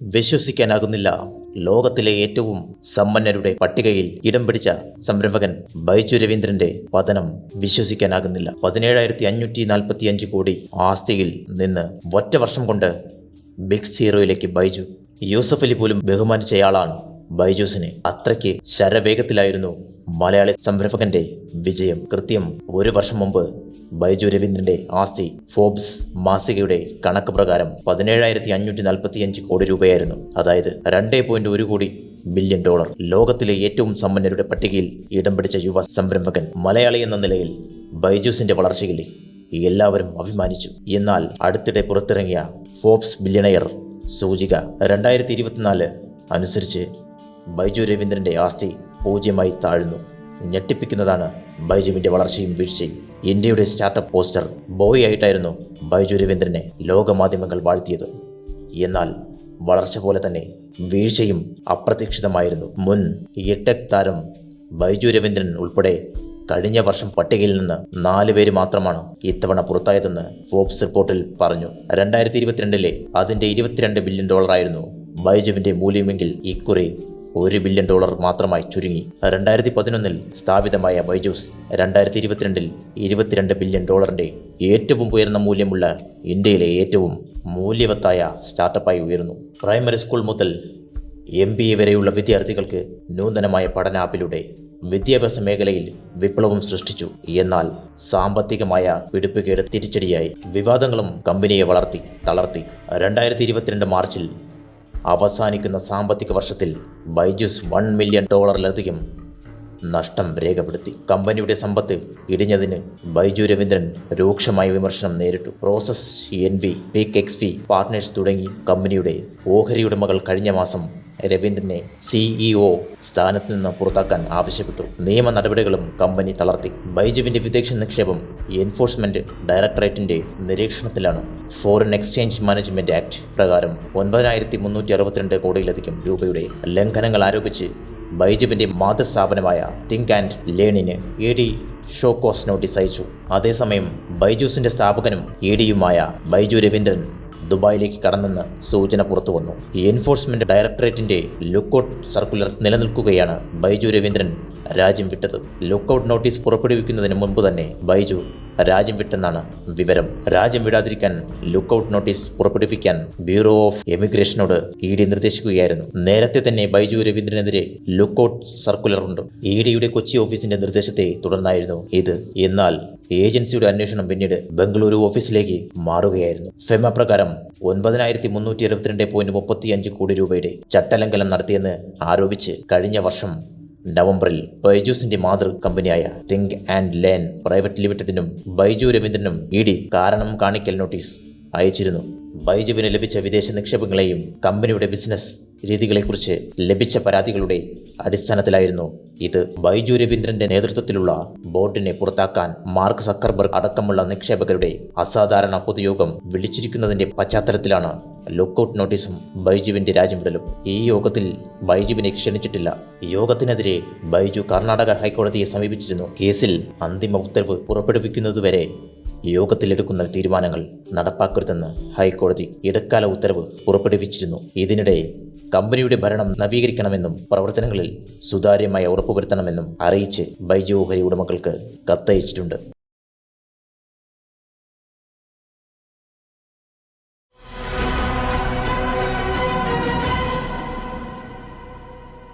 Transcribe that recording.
വിശ്വസിക്കാനാകുന്നില്ല. ലോകത്തിലെ ഏറ്റവും സമ്പന്നരുടെ പട്ടികയിൽ ഇടം പിടിച്ച സംരംഭകൻ ബൈജു രവീന്ദ്രന്റെ പതനം വിശ്വസിക്കാനാകുന്നില്ല. പതിനേഴായിരത്തി അഞ്ഞൂറ്റി നാൽപ്പത്തി അഞ്ച് കോടി ആസ്തിയിൽ നിന്ന് ഒറ്റ വർഷം കൊണ്ട് ബിഗ് സീറോയിലേക്ക് ബൈജു. യൂസഫ് അലി പോലും ബഹുമാനിച്ചയാളാണ് ബൈജൂസിനെ. അത്രയ്ക്ക് ശരവേഗത്തിലായിരുന്നു മലയാളി സംരംഭകന്റെ വിജയം. കൃത്യം ഒരു വർഷം മുമ്പ് ബൈജു രവീന്ദ്രന്റെ ആസ്തി ഫോബ്സ് മാസികയുടെ കണക്ക് പ്രകാരം പതിനേഴായിരത്തി അഞ്ഞൂറ്റി നാൽപ്പത്തി അഞ്ച് കോടി രൂപയായിരുന്നു. അതായത് രണ്ടേ പോയിന്റ് ഒരു കോടി ബില്യൺ ഡോളർ. ലോകത്തിലെ ഏറ്റവും സമ്പന്നരുടെ പട്ടികയിൽ ഇടം പിടിച്ച യുവ സംരംഭകൻ മലയാളി എന്ന നിലയിൽ ബൈജൂസിന്റെ വളർച്ചയിൽ എല്ലാവരും അഭിമാനിച്ചു. എന്നാൽ അടുത്തിടെ പുറത്തിറങ്ങിയ ഫോബ്സ് ബില്യണയർ സൂചിക രണ്ടായിരത്തി ഇരുപത്തിനാല് അനുസരിച്ച് ബൈജു രവീന്ദ്രന്റെ ആസ്തി പൂജ്യമായി താഴ്ന്നു. ഞെട്ടിപ്പിക്കുന്നതാണ് ബൈജുവിന്റെ വളർച്ചയും വീഴ്ചയും ഇന്ത്യയുടെ സ്റ്റാർട്ടപ്പ് പോസ്റ്റർ ബോയ് ആയിട്ടായിരുന്നു ബൈജു രവീന്ദ്രനെ ലോകമാധ്യമങ്ങൾ വാഴ്ത്തിയത്. എന്നാൽ വളർച്ച പോലെ തന്നെ വീഴ്ചയും അപ്രതീക്ഷിതമായിരുന്നു. മുൻ എടെക് താരം ബൈജു രവീന്ദ്രൻ ഉൾപ്പെടെ കഴിഞ്ഞ വർഷം പട്ടികയിൽ നിന്ന് നാല് പേര് മാത്രമാണ് ഇത്തവണ പുറത്തായതെന്ന് ഫോബ്സ് റിപ്പോർട്ടിൽ പറഞ്ഞു. രണ്ടായിരത്തി ഇരുപത്തിരണ്ടിലെ അതിന്റെ ഇരുപത്തിരണ്ട് ബില്യൺ ഡോളറായിരുന്നു ബൈജുവിന്റെ മൂല്യമെങ്കിൽ ഇക്കുറി ഒരു ബില്യൺ ഡോളർ മാത്രമായി ചുരുങ്ങി. രണ്ടായിരത്തി പതിനൊന്നിൽ സ്ഥാപിതമായ ബൈജൂസ് രണ്ടായിരത്തി ഇരുപത്തിരണ്ടിൽ ഇരുപത്തിരണ്ട് ബില്യൺ ഡോളറിന്റെ ഏറ്റവും ഉയർന്ന മൂല്യമുള്ള ഇന്ത്യയിലെ ഏറ്റവും മൂല്യവത്തായ സ്റ്റാർട്ടപ്പായി ഉയർന്നു. പ്രൈമറി സ്കൂൾ മുതൽ എം ബി എ വരെയുള്ള വിദ്യാർത്ഥികൾക്ക് നൂതനമായ പഠന ആപ്പിലൂടെ വിദ്യാഭ്യാസ മേഖലയിൽ വിപ്ലവം സൃഷ്ടിച്ചു. എന്നാൽ സാമ്പത്തികമായ പിടിപ്പുകേട് തിരിച്ചടിയായി വിവാദങ്ങളും കമ്പനിയെ വളർത്തി തളർത്തി. രണ്ടായിരത്തി മാർച്ചിൽ അവസാനിക്കുന്ന സാമ്പത്തിക വർഷത്തിൽ ബൈജൂസ് വൺ മില്യൺ ഡോളറിലധികം. നഷ്ടം രേഖപ്പെടുത്തി. കമ്പനിയുടെ സമ്പത്ത് ഇടിഞ്ഞതിന് ബൈജു രവീന്ദ്രൻ രൂക്ഷമായ വിമർശനം നേരിട്ടു. Prosus N V Peak X V partners തുടങ്ങി. കമ്പനിയുടെ ഓഹരിയുടെ മകൾ കഴിഞ്ഞ മാസം രവീന്ദ്രനെ സിഇഒ സ്ഥാനത്ത് നിന്ന് പുറത്താക്കാൻ ആവശ്യപ്പെട്ടു. നിയമ നടപടികളും കമ്പനി തളർത്തി. ബൈജുവിന്റെ വിദേശ നിക്ഷേപം എൻഫോഴ്സ്മെന്റ് ഡയറക്ടറേറ്റിന്റെ നിരീക്ഷണത്തിലാണ്. ഫോറിൻ എക്സ്ചേഞ്ച് മാനേജ്മെന്റ് ആക്ട് പ്രകാരം ഒൻപതിനായിരത്തി മുന്നൂറ്റി അറുപത്തിരണ്ട് കോടിയിലധികം രൂപയുടെ ലംഘനങ്ങൾ ആരോപിച്ച് ബൈജുവിന്റെ മാതൃസ്ഥാപനമായ think and ലേണിന് E D show cause notice അയച്ചു. അതേസമയം ബൈജൂസിന്റെ സ്ഥാപകനും എ ഡിയുമായ ബൈജു രവീന്ദ്രൻ ദുബായിലേക്ക് കടന്നെന്ന് സൂചന പുറത്തു വന്നു എൻഫോഴ്സ്മെന്റ് ഡയറക്ടറേറ്റിന്റെ ലുക്കൌട്ട് സർക്കുലർ നിലനിൽക്കുകയാണ് ബൈജു രവീന്ദ്രൻ രാജ്യം വിട്ടത് ലുക്കൌട്ട് നോട്ടീസ് പുറപ്പെടുവിക്കുന്നതിന് മുൻപ് തന്നെ ബൈജു രാജ്യം വിട്ടെന്നാണ് വിവരം. രാജ്യം വിടാതിരിക്കാൻ ലുക്കൌട്ട് നോട്ടീസ് പുറപ്പെടുവിക്കാൻ ബ്യൂറോ ഓഫ് എമിഗ്രേഷനോട് ഇ ഡി നിർദ്ദേശിക്കുകയായിരുന്നു. നേരത്തെ തന്നെ ബൈജു രവീന്ദ്രനെതിരെ ലുക്കൌട്ട് സർക്കുലർ ഉണ്ട്. ഇ ഡിയുടെ കൊച്ചി ഓഫീസിന്റെ നിർദ്ദേശത്തെ തുടർന്നായിരുന്നു ഇത്. എന്നാൽ ഏജൻസിയുടെ അന്വേഷണം പിന്നീട് ബംഗളൂരു ഓഫീസിലേക്ക് മാറുകയായിരുന്നു. ഫെമ പ്രകാരം ഒൻപതിനായിരത്തി മുന്നൂറ്റി അറുപത്തിരണ്ട് പോയിന്റ് മുപ്പത്തി അഞ്ച് കോടി രൂപയുടെ ചട്ടലംഘനം നടത്തിയെന്ന് ആരോപിച്ച് കഴിഞ്ഞ വർഷം നവംബറിൽ ബൈജൂസിന്റെ മാതൃ കമ്പനിയായ തിങ്ക് ആൻഡ് ലേൺ പ്രൈവറ്റ് ലിമിറ്റഡിനും ബൈജു രവീന്ദ്രനും ഇ ഡി കാരണം കാണിക്കൽ നോട്ടീസ് അയച്ചിരുന്നു. ബൈജുവിന് ലഭിച്ച വിദേശ നിക്ഷേപങ്ങളെയും കമ്പനിയുടെ ബിസിനസ് രീതികളെക്കുറിച്ച് ലഭിച്ച പരാതികളുടെ അടിസ്ഥാനത്തിലായിരുന്നു ഇത്. ബൈജു രവീന്ദ്രന്റെ നേതൃത്വത്തിലുള്ള ബോർഡിനെ പുറത്താക്കാൻ മാർക്ക് സക്കർബർഗ് അടക്കമുള്ള നിക്ഷേപകരുടെ അസാധാരണ പൊതുയോഗം വിളിച്ചിരിക്കുന്നതിന്റെ പശ്ചാത്തലത്തിലാണ് ലുക്കൌട്ട് നോട്ടീസും ബൈജുവിന്റെ രാജ്യം വിടലും. ഈ യോഗത്തിൽ ബൈജുവിനെ ക്ഷണിച്ചിട്ടില്ല. യോഗത്തിനെതിരെ ബൈജു കർണാടക ഹൈക്കോടതിയെ സമീപിച്ചിരുന്നു. കേസിൽ അന്തിമ ഉത്തരവ് പുറപ്പെടുവിക്കുന്നതുവരെ യോഗത്തിലെടുക്കുന്ന തീരുമാനങ്ങൾ നടപ്പാക്കരുതെന്ന് ഹൈക്കോടതി ഇടക്കാല ഉത്തരവ് പുറപ്പെടുവിച്ചിരുന്നു. ഇതിനിടെ കമ്പനിയുടെ ഭരണം നവീകരിക്കണമെന്നും പ്രവർത്തനങ്ങളിൽ സുതാര്യമായ ഉറപ്പുവരുത്തണമെന്നും അറിയിച്ച് ബൈജു ഓഹരി ഉടമകൾക്ക് കത്തയച്ചിട്ടുണ്ട്.